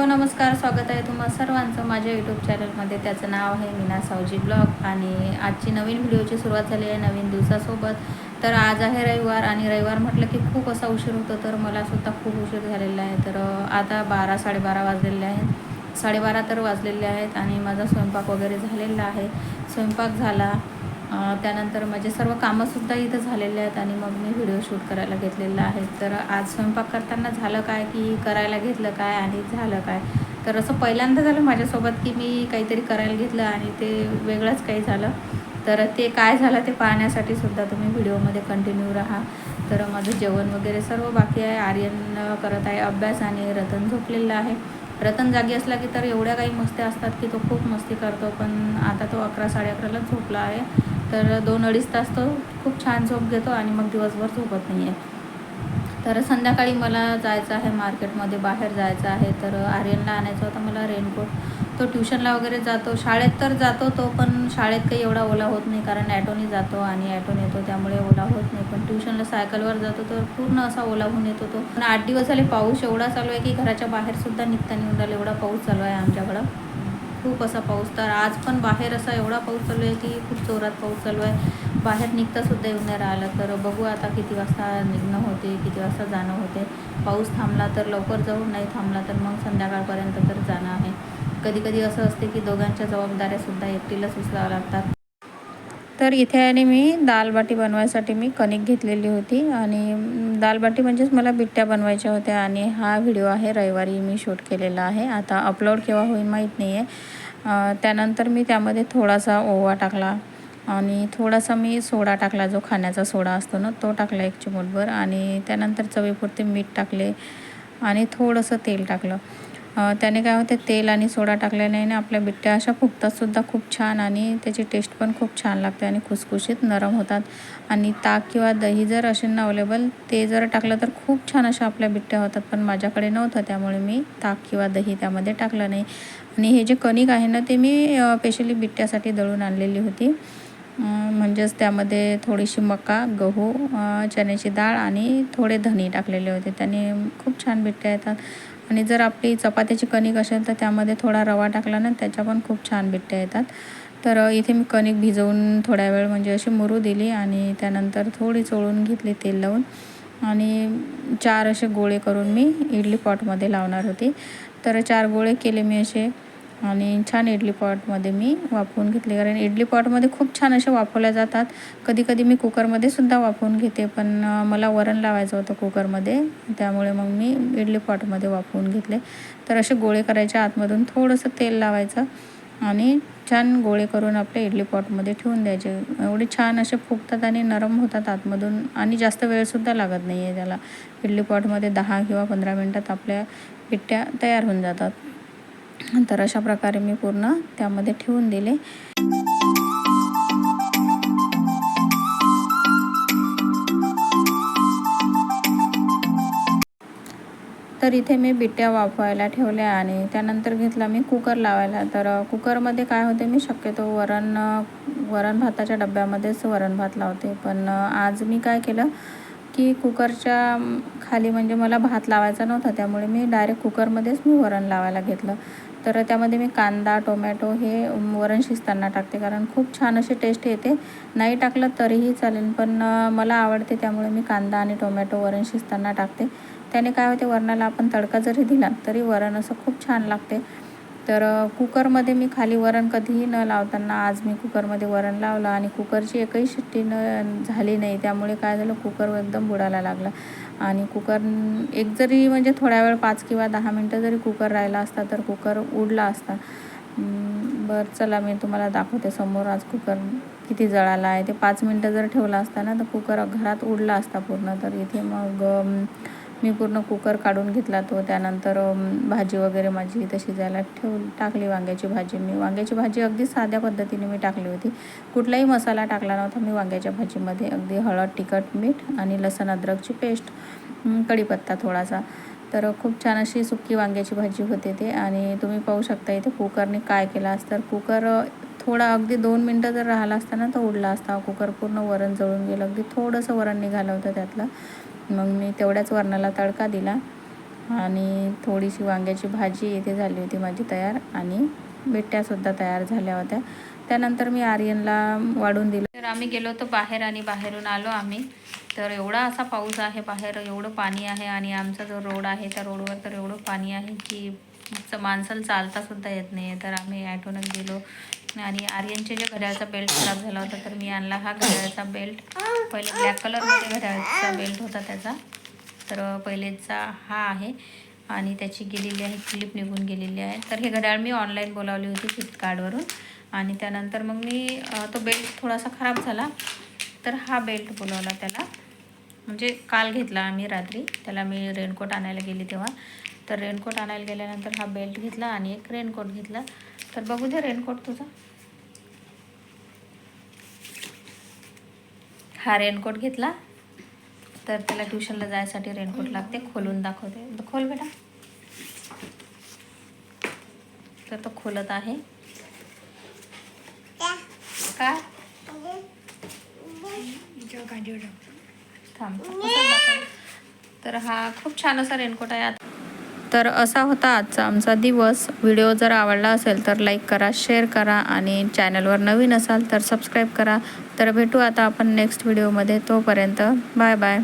Hello नमस्कार. स्वागत आहे तुम्हा सर्वांचं माझ्या यूट्यूब चॅनलमध्ये त्याचं नाव आहे मीना सावजी ब्लॉग आणि आजची नवीन व्हिडिओची सुरुवात झाली आहे नवीन दिवसासोबत. तर आज आहे रविवार आणि रविवार म्हटलं की खूप असा उशीर होतो तर मला सुद्धा खूप उशीर झालेला आहे. तर आता बारा साडेबारा वाजलेले आहेत. साडेबारा तर वाजलेले आहेत आणि माझा स्वयंपाक वगैरे झालेला आहे. स्वयंपाक झाला. त्यानंतर माझे सर्व कामंसुद्धा इथं झालेले आहेत आणि मग मी व्हिडिओ शूट करायला घेतलेला आहे. तर आज स्वयंपाक करताना झालं काय की करायला घेतलं काय आणि झालं काय? तर असं पहिल्यांदा झालं माझ्यासोबत की मी काहीतरी करायला घेतलं आणि ते वेगळंच काही झालं. तर ते काय झालं ते पाहण्यासाठी सुद्धा तुम्ही व्हिडिओमध्ये कंटिन्यू राहा. तर माझं जेवण वगैरे सर्व बाकी आहे. आर्यन करत आहे अभ्यास आणि रतन झोपलेलं आहे. रतन जागी असला की तर एवढ्या काही मस्त्या असतात की तो खूप मस्ती करतो पण आता तो अकरा साडे अकरालाच झोपला आहे. तर दोन अडीच तास तो खूप छान झोप घेतो आणि मग दिवसभर झोपत नाही आहे. तर संध्याकाळी मला जायचं आहे मार्केटमध्ये बाहेर जायचं आहे. तर आर्यनला आणायचं होतं मला रेनकोट. तो ट्युशनला वगैरे जातो. शाळेत तर जातो तो पण शाळेत काही एवढा ओला होत नाही कारण ॲटोने जातो आणि ॲटोने येतो त्यामुळे ओला होत नाही. पण ट्युशनला सायकलवर जातो तर पूर्ण असा ओला होऊन येतो तो. पण आठ दिवस झाले पाऊस एवढा चालू आहे की घराच्या बाहेरसुद्धा निघता निघून राहिलं एवढा पाऊस चालू आहे आमच्याकडं. खूप असा पाऊस तर आज पण बाहेर असा एवढा पाऊस चालू आहे की खूप जोरात पाऊस चालू आहे. बाहेर निघतासुद्धा येऊन नाही राहिलं. तर बघू आता किती वाजता निघणं होते किती वाजता जाणं होते. पाऊस थांबला तर लवकर जाऊ नाही थांबला तर मग संध्याकाळपर्यंत तर जाणं आहे. कधी कधी असं असते की दोघांच्या जबाबदाऱ्यासुद्धा एकटीलाच उचलाव्या लागतात. तर इथे आणि मी दालबाटी बनवायसाठी मी कणिक घेतलेली होती आणि दालबाटी म्हणजेच मला बिट्ट्या बनवायच्या होत्या आणि हा व्हिडिओ आहे रविवारी मी शूट केलेला आहे. आता अपलोड केव्हा होईल माहीत नाही आहे त्यानंतर मी त्यामध्ये थोडासा ओवा टाकला आणि थोडासा मी सोडा टाकला जो खाण्याचा सोडा असतो ना तो टाकला एक चिमूटभर आणि त्यानंतर चवीपुरते मीठ टाकले आणि थोडंसं तेल टाकलं. त्याने काय होते तेल आणि सोडा टाकल्याने ना आपल्या बिट्ट्या अशा फुगतातसुद्धा खूप छान आणि त्याची टेस्ट पण खूप छान लागते आणि खुसखुशीत नरम होतात. आणि ताक किंवा दही जर असेल ना अवेलेबल ते जर टाकलं तर खूप छान अशा आपल्या बिट्ट्या होतात. पण माझ्याकडे नव्हतं त्यामुळे मी ताक किंवा दही त्यामध्ये टाकलं नाही. आणि हे जे कणिक आहे ना ते मी स्पेशली बिट्ट्यासाठी दळून आणलेली होती. म्हणजेच त्यामध्ये थोडीशी मका गहू चण्याची डाळ आणि थोडे धने टाकलेले होते. त्याने खूप छान बिट्ट्या येतात. आणि जर आपली चपात्याची कणिक असेल तर त्यामध्ये थोडा रवा टाकला ना त्याच्या पण खूप छान बिट्ट्या येतात. तर इथे मी कणिक भिजवून थोड्या वेळ म्हणजे अशी मुरू दिली आणि त्यानंतर थोडी चोळून घेतली तेल लावून. आणि चार असे गोळे करून मी इडली पॉटमध्ये लावणार होती. तर चार गोळे केले मी असे. आणि छान इडली पॉटमध्ये मी वाफवून घेतले. कारण इडली पॉटमध्ये खूप छान असे वाफवल्या जातात. कधी कधी मी कुकरमध्ये सुद्धा वाफवून घेते पण मला वरण लावायचं होतं कुकरमध्ये. त्यामुळे मग मी इडली पॉटमध्ये वाफवून घेतले. तर असे गोळे करायचे आतमधून थोडंसं तेल लावायचं आणि छान गोळे करून आपल्या इडली पॉटमध्ये ठेवून द्यायचे. एवढे छान असे फुगतात आणि नरम होतात आतमधून आणि जास्त वेळसुद्धा लागत नाही आहे त्याला. इडली पॉटमध्ये दहा किंवा पंधरा मिनटात आपल्या पिट्ट्या तयार होऊन जातात. तर अशा प्रकारे मी पूर्ण त्यामध्ये ठेवून दिले. तर इथे मी बिट्ट्या वाफवायला ठेवल्या आणि त्यानंतर घेतला मी कुकर लावायला. तर कुकरमध्ये काय होते मी शक्यतो वरण वरण भाताच्या डब्यामध्येच वरण भात लावते. पण आज मी काय केलं की कुकरच्या खाली म्हणजे मला भात लावायचा नव्हता त्यामुळे मी डायरेक्ट कुकरमध्येच मी वरण लावायला घेतलं. तर त्यामध्ये मी कांदा टोमॅटो हे वरण शिजताना टाकते कारण खूप छान अशी टेस्ट येते. नाही टाकलं तरीही चालेल पण मला आवडते त्यामुळे मी कांदा आणि टोमॅटो वरण शिजताना टाकते. त्याने काय होते वरणाला आपण तडका जरी दिला तरी वरण असं खूप छान लागते. तर कुकरमध्ये मी खाली वरण कधीही न लावताना आज मी कुकरमध्ये वरण लावलं आणि कुकरची एकही शिट्टी न झाली नाही. त्यामुळे काय झालं कुकर एकदम बुडायला लागला. आणि कुकर एक जरी म्हणजे थोड्या वेळ पाच किंवा दहा मिनटं जरी कुकर राहिला असता तर कुकर उडला असता. बरं चला मी तुम्हाला दाखवते समोर आज कुकर किती जळाला आहे. ते पाच मिनटं जर ठेवला असता ना तर कुकर घरात उडला असता पूर्ण. तर इथे मग मी पूर्ण कुकर काढून घेतला तो. त्यानंतर भाजी वगैरे माझी इथं शिजायला ठेव टाकली वांग्याची भाजी मी. वांग्याची भाजी अगदी साध्या पद्धतीने मी टाकली होती. कुठलाही मसाला टाकला नव्हता मी वांग्याच्या भाजीमध्ये. अगदी हळद तिखट मीठ आणि लसण अद्रकची पेस्ट कढीपत्ता थोडासा. तर खूप छान अशी सुकी वांग्याची भाजी होते ते. आणि तुम्ही पाहू शकता इथे कुकरने काय केलं असतं. तर कुकर थोडा अगदी दोन मिनटं जर राहिला असता ना तर उडला असता. कुकर पूर्ण वरण जळून गेलं. अगदी थोडंसं वरण निघालं होतं त्यातलं. मग मी तेवढ्याच वरणाला तडका दिला आणि थोडीशी वांग्याची भाजी इथे झाली होती माझी तयार आणि बिट्ट्यासुद्धा तयार झाल्या होत्या. त्यानंतर मी आर्यनला वाढून दिलं. तर आम्ही गेलो होतो बाहेर आणि बाहेरून आलो आम्ही. तर एवढा असा पाऊस आहे बाहेर एवढं पाणी आहे आणि आमचा जो रोड आहे त्या रोडवर तर एवढं पाणी आहे की माणसाला चालतासुद्धा येत नाही आहे तर आम्ही ॲटोनच गेलो आणि आर्यनचे जे घड्याळचा बेल्ट खराब झाला होता तर मी आणला हा घड्याळचा बेल्ट पहिले ब्लॅक कलरमध्ये घड्याळचा बेल्ट होता त्याचा. तर पहिलेचा हा आहे आणि त्याची गेलेली आहे क्लिप निघून गेलेली आहे. तर हे घड्याळ मी ऑनलाईन बोलावली होती फ्लिपकार्टवरून. आणि त्यानंतर मग मी तो बेल्ट थोडासा खराब झाला. तर हा बेल्ट बोलावला त्याला. म्हणजे काल घेतला आम्ही रात्री. त्याला मी रेनकोट आणायला गेली तेव्हा. तर रेनकोट आणायला गेल्यानंतर हा बेल्ट घेतला आणि एक रेनकोट घेतला. तर बघू दे रेनकोट तुझा. हा रेनकोट घेतला. तर त्याला ट्युशनला जायसाठी रेनकोट लागते. खोलून दाखवते. द- खोल बेटा. तर तो खोलत आहे. काय थांब. तर हा खूप छान असा रेनकोट आहे. आता तर असा होता आजचा आमचा दिवस. व्हिडिओ जर आवडला असेल तर लाईक करा शेअर करा आणि चॅनलवर नवीन असाल तर सबस्क्राईब करा. तर भेटू आता आपण नेक्स्ट व्हिडिओमध्ये. तोपर्यंत बाय बाय.